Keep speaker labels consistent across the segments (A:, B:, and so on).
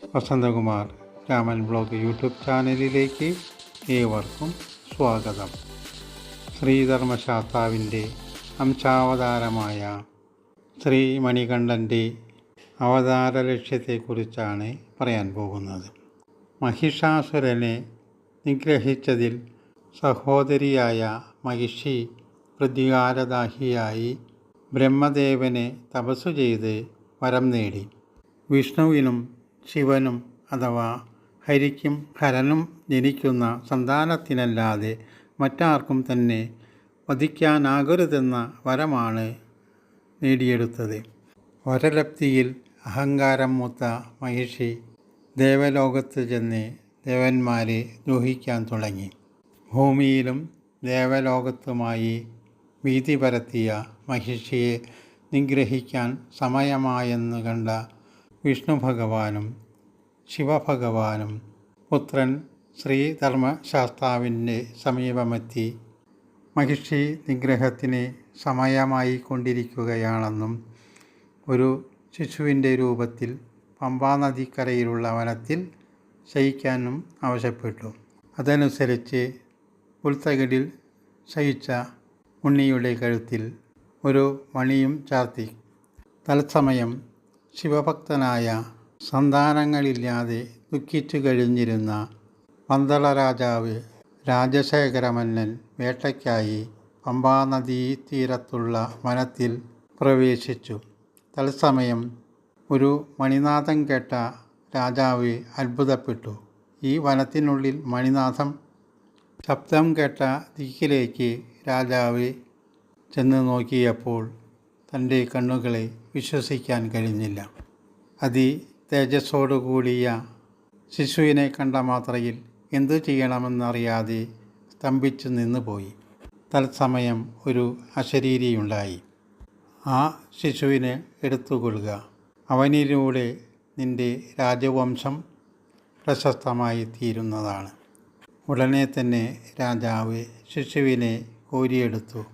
A: Vasanthakumar Raman blog YouTube ചാനലിലേക്ക് ഏവർക്കും സ്വാഗതം. ശ്രീധർമ്മശാസ്താവിന്റെ അംശാവതാരമായ ശ്രീ മണികണ്ഠന്റെ അവതാര ലക്ഷ്യത്തെക്കുറിച്ചാണ് പറയാൻ പോകുന്നത്. മഹിഷാസുരനെ നിഗ്രഹിച്ചതിൽ സഹോദരിയായ മഹിഷി പ്രതികാരദാഹിയായി ബ്രഹ്മദേവനെ തപസ്സു ചെയ്ത് വരം നേടി. വിഷ്ണുവിനും ശിവനും അഥവാ ഹരിക്കും ഹരനും ജനിക്കുന്ന സന്താനത്തിനല്ലാതെ മറ്റാർക്കും തന്നെ വധിക്കാനാകരുതെന്ന വരമാണ് നേടിയെടുത്തത്. വരലബ്ധിയിൽ അഹങ്കാരം മൂത്ത മഹിഷി ദേവലോകത്ത് ചെന്ന് ദേവന്മാരെ ദ്രോഹിക്കാൻ തുടങ്ങി. ഭൂമിയിലും ദേവലോകത്തുമായി ഭീതി പരത്തിയ മഹിഷിയെ നിഗ്രഹിക്കാൻ സമയമായെന്ന് കണ്ട വിഷ്ണു ഭഗവാനും ശിവഭഗവാനും പുത്രൻ ശ്രീധർമ്മശാസ്താവിന്റെ സമീപമെത്തി മഹിഷി നിഗ്രഹത്തിന് സമയമായി കൊണ്ടിരിക്കുകയാണെന്നും ഒരു ശിശുവിന്റെ രൂപത്തിൽ പമ്പാനദിക്കരയിലുള്ള വനത്തിൽ ശയിക്കാനും ആവശ്യപ്പെട്ടു. അതനുസരിച്ച് പുൽത്തകിടിൽ ശയിച്ച ഉണ്ണിയുടെ കഴുത്തിൽ ഒരു മണിയും ചാർത്തി. തത്സമയം ശിവഭക്തനായ സന്താനങ്ങളില്ലാതെ ദുഃഖിച്ചു കഴിഞ്ഞിരുന്ന പന്തള രാജാവ് രാജശേഖരമന്നൻ വേട്ടയ്ക്കായി പമ്പാനദീ തീരത്തുള്ള വനത്തിൽ പ്രവേശിച്ചു. തത്സമയം ഒരു മണിനാഥം കേട്ട രാജാവ് അത്ഭുതപ്പെട്ടു. ഈ വനത്തിനുള്ളിൽ മണിനാഥം ശബ്ദം കേട്ട ദിക്കിലേക്ക് രാജാവ് ചെന്ന് നോക്കിയപ്പോൾ തന്റെ കണ്ണുകളെ വിശ്വസിക്കാൻ കഴിഞ്ഞില്ല. അതി തേജസ്സോടുകൂടിയ ശിശുവിനെ കണ്ട മാത്രയിൽ എന്തു ചെയ്യണമെന്നറിയാതെ സ്തംഭിച്ചു നിന്നുപോയി. തത്സമയം ഒരു അശരീരിയുണ്ടായി. ആ ശിശുവിനെ എടുത്തുകൊള്ളുക. അവനിലൂടെ നിന്റെ രാജവംശം പ്രശസ്തമായി തീരുന്നതാണ് ഉടനെ തന്നെ രാജാവ് ശിശുവിനെ കോരിയെടുത്തു.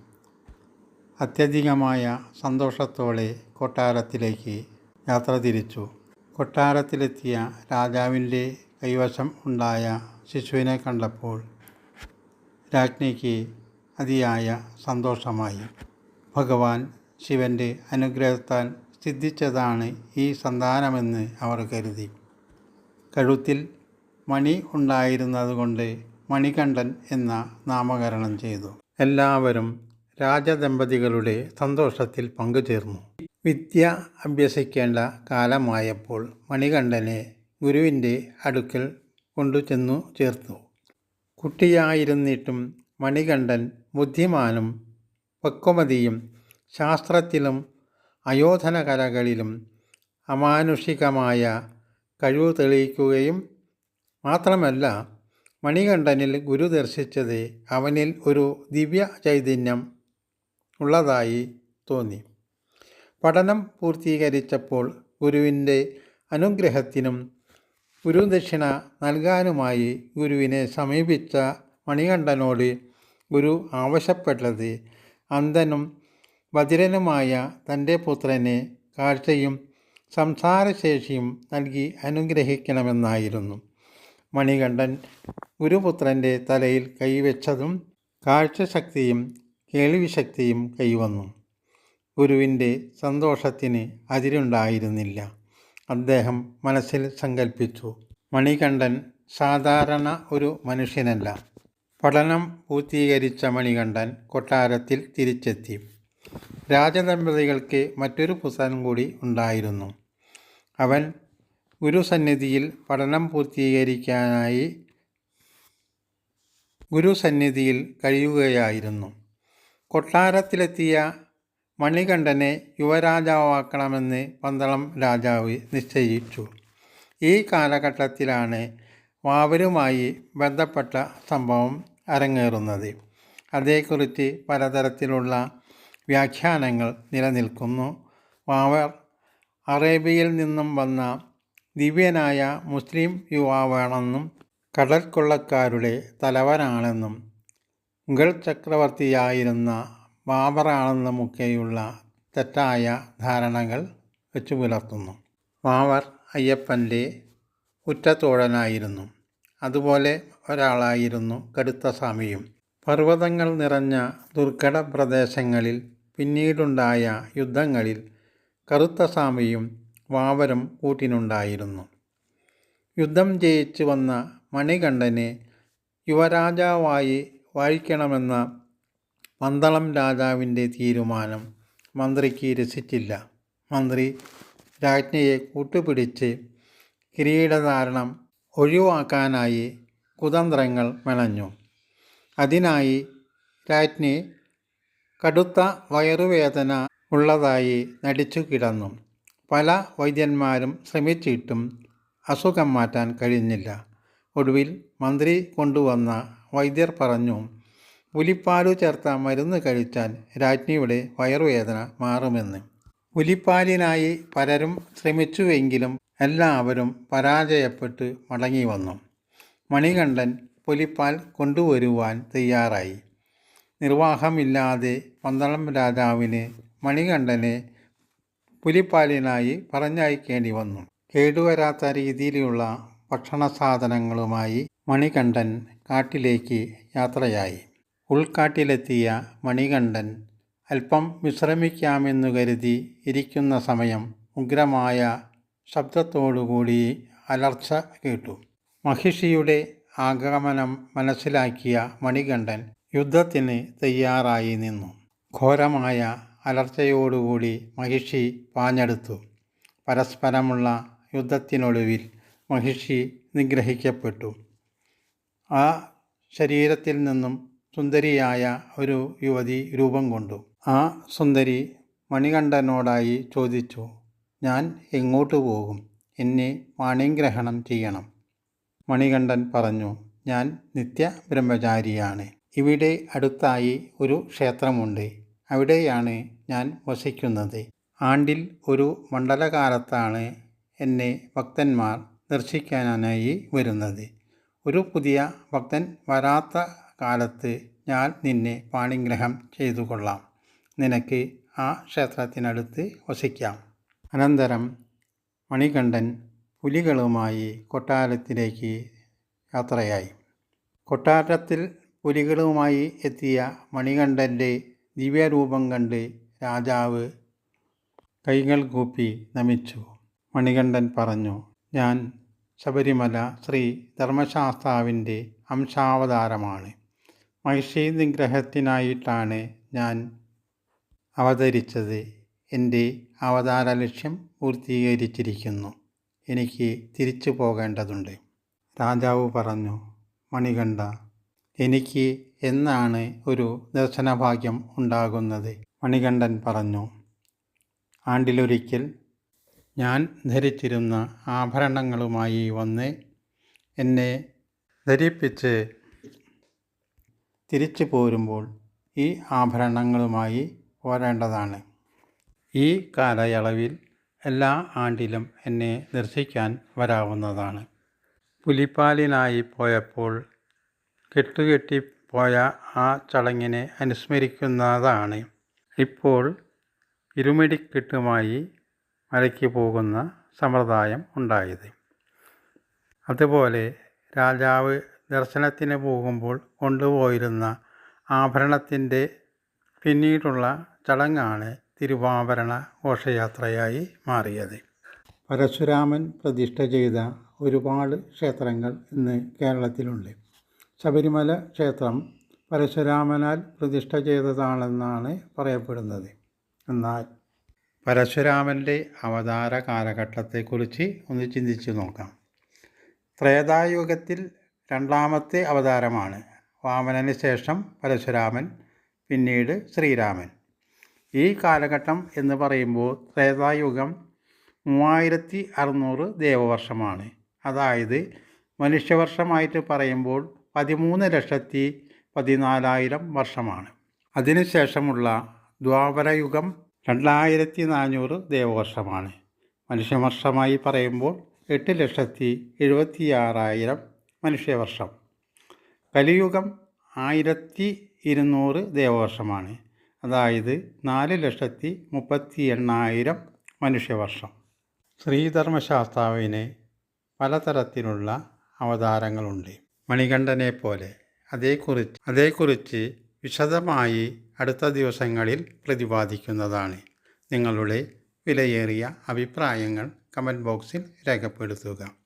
A: അത്യധികമായ സന്തോഷത്തോടെ കൊട്ടാരത്തിലേക്ക് യാത്ര തിരിച്ചു. കൊട്ടാരത്തിലെത്തിയ രാജാവിന്റെ കൈവശം ഉണ്ടായ ശിശുവിനെ കണ്ടപ്പോൾ രാജ്ഞിക്ക് അതിയായ സന്തോഷമായി. ഭഗവാൻ ശിവന്റെ അനുഗ്രഹത്താൽ സിദ്ധിച്ചതാണ് ഈ സന്താനമെന്ന് അവർ കരുതി. കഴുത്തിൽ മണി ഉണ്ടായിരുന്നതുകൊണ്ട് മണികണ്ഠൻ എന്ന നാമകരണം ചെയ്തു. എല്ലാവരും രാജദമ്പതികളുടെ സന്തോഷത്തിൽ പങ്കുചേർന്നു. വിദ്യ അഭ്യസിക്കേണ്ട കാലമായപ്പോൾ മണികണ്ഠനെ ഗുരുവിന്റെ അടുക്കൽ കൊണ്ടുചെന്നു ചേർത്തു. കുട്ടിയായിരുന്നിട്ടും മണികണ്ഠൻ ബുദ്ധിമാനും പക്വമതിയും ശാസ്ത്രത്തിലും അയോധന കലകളിലും അമാനുഷികമായ കഴിവ് തെളിയിക്കുകയും മാത്രമല്ല മണികണ്ഠനിൽ ഗുരു ദർശിച്ചത് അവനിൽ ഒരു ദിവ്യ ചൈതന്യം ഉള്ളതായി തോന്നി. പഠനം പൂർത്തീകരിച്ചപ്പോൾ ഗുരുവിന്റെ അനുഗ്രഹത്തിനും ഗുരുദക്ഷിണ നൽകാനുമായി ഗുരുവിനെ സമീപിച്ച മണികണ്ഠനോട് ഗുരു ആവശ്യപ്പെട്ടത് അന്ധനും ബധിരനുമായ തന്റെ പുത്രനെ കാഴ്ചയും സംസാരശേഷിയും നൽകി അനുഗ്രഹിക്കണമെന്നായിരുന്നു. മണികണ്ഠൻ ഗുരുപുത്രന്റെ തലയിൽ കൈവച്ചതും കാഴ്ചശക്തിയും കേൾവിശക്തിയും കൈവന്നു. ഗുരുവിന്റെ സന്തോഷത്തിന് അതിരുണ്ടായിരുന്നില്ല. അദ്ദേഹം മനസ്സിൽ സങ്കല്പിച്ചു മണികണ്ഠൻ സാധാരണ ഒരു മനുഷ്യനല്ല. പഠനം പൂർത്തീകരിച്ച മണികണ്ഠൻ കൊട്ടാരത്തിൽ തിരിച്ചെത്തി. രാജദമ്പതികൾക്ക് മറ്റൊരു പുസ്തകം കൂടി ഉണ്ടായിരുന്നു. അവൻ ഗുരുസന്നിധിയിൽ പഠനം പൂർത്തീകരിക്കാനായി ഗുരുസന്നിധിയിൽ കഴിയുകയായിരുന്നു. കൊട്ടാരത്തിലെത്തിയ മണികണ്ഠനെ യുവരാജാവാക്കണമെന്ന് പന്തളം രാജാവ് നിശ്ചയിച്ചു. ഈ കാലഘട്ടത്തിലാണ് വാവരുമായി ബന്ധപ്പെട്ട സംഭവം അരങ്ങേറുന്നത്. അതേക്കുറിച്ച് പലതരത്തിലുള്ള വ്യാഖ്യാനങ്ങൾ നിലനിൽക്കുന്നു. വാവർ അറേബ്യയിൽ നിന്നും വന്ന ദിവ്യനായ മുസ്ലിം യുവാവാണെന്നും കടൽക്കൊള്ളക്കാരുടെ തലവനാണെന്നും മുഗൾ ചക്രവർത്തിയായിരുന്ന ബാബറാണെന്നുമൊക്കെയുള്ള തെറ്റായ ധാരണകൾ വെച്ചു പുലർത്തുന്നു. വാവർ അയ്യപ്പന്റെ ഉറ്റത്തോഴനായിരുന്നു. അതുപോലെ ഒരാളായിരുന്നു കടുത്ത സ്വാമിയും പർവതങ്ങൾ നിറഞ്ഞ ദുർഘട പ്രദേശങ്ങളിൽ പിന്നീടുണ്ടായ യുദ്ധങ്ങളിൽ കറുത്ത സ്വാമിയും വാവരും കൂട്ടിനുണ്ടായിരുന്നു. യുദ്ധം ജയിച്ചു വന്ന മണികണ്ഠനെ യുവരാജാവായി വാഴിക്കണമെന്ന പന്തളം രാജാവിന്റെ തീരുമാനം. മന്ത്രിക്ക് രസിച്ചില്ല. മന്ത്രി രാജ്ഞിയെ കൂട്ടുപിടിച്ച് കിരീടധാരണം ഒഴിവാക്കാനായി കുതന്ത്രങ്ങൾ മെനഞ്ഞു. അതിനായി രാജ്ഞി കടുത്ത വയറുവേദന ഉള്ളതായി നടിച്ചു കിടന്നു. പല വൈദ്യന്മാരും ശ്രമിച്ചിട്ടും അസുഖം മാറ്റാൻ കഴിഞ്ഞില്ല. ഒടുവിൽ മന്ത്രി കൊണ്ടുവന്ന വൈദ്യർ പറഞ്ഞു പുലിപ്പാലു ചേർത്ത മരുന്ന് കഴിച്ചാൽ രാജ്ഞിയുടെ വയറുവേദന മാറുമെന്ന്. പുലിപ്പാലിനായി പലരും ശ്രമിച്ചുവെങ്കിലും എല്ലാവരും പരാജയപ്പെട്ട് മടങ്ങി വന്നു മണികണ്ഠൻ പുലിപ്പാൽ കൊണ്ടുവരുവാൻ തയ്യാറായി. നിർവാഹമില്ലാതെ പന്തളം രാജാവിന് മണികണ്ഠനെ പുലിപ്പാലിനായി പറഞ്ഞയക്കേണ്ടി വന്നു. കേടുവരാത്ത രീതിയിലുള്ള ഭക്ഷണ സാധനങ്ങളുമായി മണികണ്ഠൻ കാട്ടിലേക്ക് യാത്രയായി. ഉൾക്കാട്ടിലെത്തിയ മണികണ്ഠൻ അല്പം വിശ്രമിക്കാമെന്നു കരുതി ഇരിക്കുന്ന സമയം ഉഗ്രമായ ശബ്ദത്തോടുകൂടി അലർച്ച കേട്ടു. മഹിഷിയുടെ ആഗമനം മനസ്സിലാക്കിയ മണികണ്ഠൻ യുദ്ധത്തിന് തയ്യാറായി നിന്നു. ഘോരമായ അലർച്ചയോടുകൂടി മഹിഷി പാഞ്ഞെടുത്തു. പരസ്പരമുള്ള യുദ്ധത്തിനൊടുവിൽ മഹിഷി നിഗ്രഹിക്കപ്പെട്ടു. ആ ശരീരത്തിൽ നിന്നും സുന്ദരിയായ ഒരു യുവതി രൂപം കൊണ്ടു. ആ സുന്ദരി മണികണ്ഠനോടായി ചോദിച്ചു ഞാൻ എങ്ങോട്ട് പോകും? എന്നെ പാണിഗ്രഹണം ചെയ്യണം. മണികണ്ഠൻ പറഞ്ഞു ഞാൻ നിത്യ ബ്രഹ്മചാരിയാണ്. ഇവിടെ അടുത്തായി ഒരു ക്ഷേത്രമുണ്ട്. അവിടെയാണ് ഞാൻ വസിക്കുന്നത്. ആണ്ടിൽ ഒരു മണ്ഡലകാലത്താണ് എന്നെ ഭക്തന്മാർ ദർശിക്കാനായി വരുന്നത്. ഒരു പുതിയ ഭക്തൻ വരാത്ത കാലത്ത് ഞാൻ നിന്നെ പാണിഗ്രഹം ചെയ്തു കൊള്ളാം നിനക്ക് ആ ക്ഷേത്രത്തിനടുത്ത് വസിക്കാം. അനന്തരം മണികണ്ഠൻ പുലികളുമായി കൊട്ടാരത്തിലേക്ക് യാത്രയായി. കൊട്ടാരത്തിൽ പുലികളുമായി എത്തിയ മണികണ്ഠന്റെ ദിവ്യരൂപം കണ്ട് രാജാവ് കൈകൾ കൂപ്പി നമിച്ചു. മണികണ്ഠൻ പറഞ്ഞു ഞാൻ ശബരിമല ശ്രീ ധർമ്മശാസ്താവിന്റെ അംശാവതാരമാണ്. മഹിഷി നിഗ്രഹത്തിനായിട്ടാണ് ഞാൻ അവതരിച്ചത്. എന്റെ അവതാര ലക്ഷ്യം പൂർത്തീകരിച്ചിരിക്കുന്നു. എനിക്ക് തിരിച്ചു പോകേണ്ടതുണ്ട്. രാജാവ് പറഞ്ഞു മണികണ്ഠ എനിക്ക് എന്നാണ് ഒരു ദർശനഭാഗ്യം ഉണ്ടാകുന്നത്? മണികണ്ഠൻ പറഞ്ഞു ആണ്ടിലൊരിക്കൽ ഞാൻ ധരിച്ചിരുന്ന ആഭരണങ്ങളുമായി വന്ന് എന്നെ ധരിപ്പിച്ച് തിരിച്ചു പോരുമ്പോൾ ഈ ആഭരണങ്ങളുമായി പോരേണ്ടതാണ് ഈ കാലയളവിൽ എല്ലാ ആണ്ടിലും എന്നെ ദർശിക്കാൻ വരാവുന്നതാണ്. പുലിപ്പാലിനായി പോയപ്പോൾ കെട്ടുകെട്ടി പോയ ആ ചടങ്ങിനെ അനുസ്മരിക്കുന്നതാണ്. ഇപ്പോൾ ഇരുമിടിക്കെട്ടുമായി മലയ്ക്ക് പോകുന്ന സമ്പ്രദായം ഉണ്ടായത്. അതുപോലെ രാജാവ് ദർശനത്തിന് പോകുമ്പോൾ കൊണ്ടുപോയിരുന്ന ആഭരണത്തിന്റെ പിന്നീടുള്ള ചടങ്ങാണ് തിരുവാഭരണ ഘോഷയാത്രയായി മാറിയത്. പരശുരാമൻ പ്രതിഷ്ഠ ചെയ്ത ഒരുപാട് ക്ഷേത്രങ്ങൾ ഇന്ന് കേരളത്തിലുണ്ട്. ശബരിമല ക്ഷേത്രം പരശുരാമനാൽ പ്രതിഷ്ഠ ചെയ്തതാണെന്നാണ് പറയപ്പെടുന്നത്. എന്നാൽ പരശുരാമന്റെ അവതാര കാലഘട്ടത്തെക്കുറിച്ച് ഒന്ന് ചിന്തിച്ചു നോക്കാം. ത്രേതായുഗത്തിൽ രണ്ടാമത്തെ അവതാരമാണ്. വാമനന് ശേഷം പരശുരാമൻ പിന്നീട് ശ്രീരാമൻ. ഈ കാലഘട്ടം എന്ന് പറയുമ്പോൾ ത്രേതായുഗം മൂവായിരത്തി അറുന്നൂറ് ദേവവർഷമാണ്. അതായത് മനുഷ്യവർഷമായിട്ട് പറയുമ്പോൾ പതിമൂന്ന് ലക്ഷത്തി പതിനാലായിരം വർഷമാണ്. അതിനുശേഷമുള്ള ദ്വാപരയുഗം രണ്ടായിരത്തി നാനൂറ് ദേവവർഷമാണ്. മനുഷ്യവർഷമായി പറയുമ്പോൾ എട്ട് ലക്ഷത്തി എഴുപത്തി ആറായിരം മനുഷ്യവർഷം. കലിയുഗം ആയിരത്തി ഇരുന്നൂറ് ദേവവർഷമാണ്. അതായത് നാല് ലക്ഷത്തി മുപ്പത്തി എണ്ണായിരം മനുഷ്യവർഷം. ശ്രീധർമ്മശാസ്താവിന് പലതരത്തിലുള്ള അവതാരങ്ങളുണ്ട്. മണികണ്ഠനെ പോലെ അതേക്കുറിച്ച് അതേക്കുറിച്ച് വിശദമായി അടുത്ത ദിവസങ്ങളിൽ പ്രതിപാദിക്കുന്നതാണ്. നിങ്ങളുടെ വിലയേറിയ അഭിപ്രായങ്ങൾ കമന്റ് ബോക്സിൽ രേഖപ്പെടുത്തുക.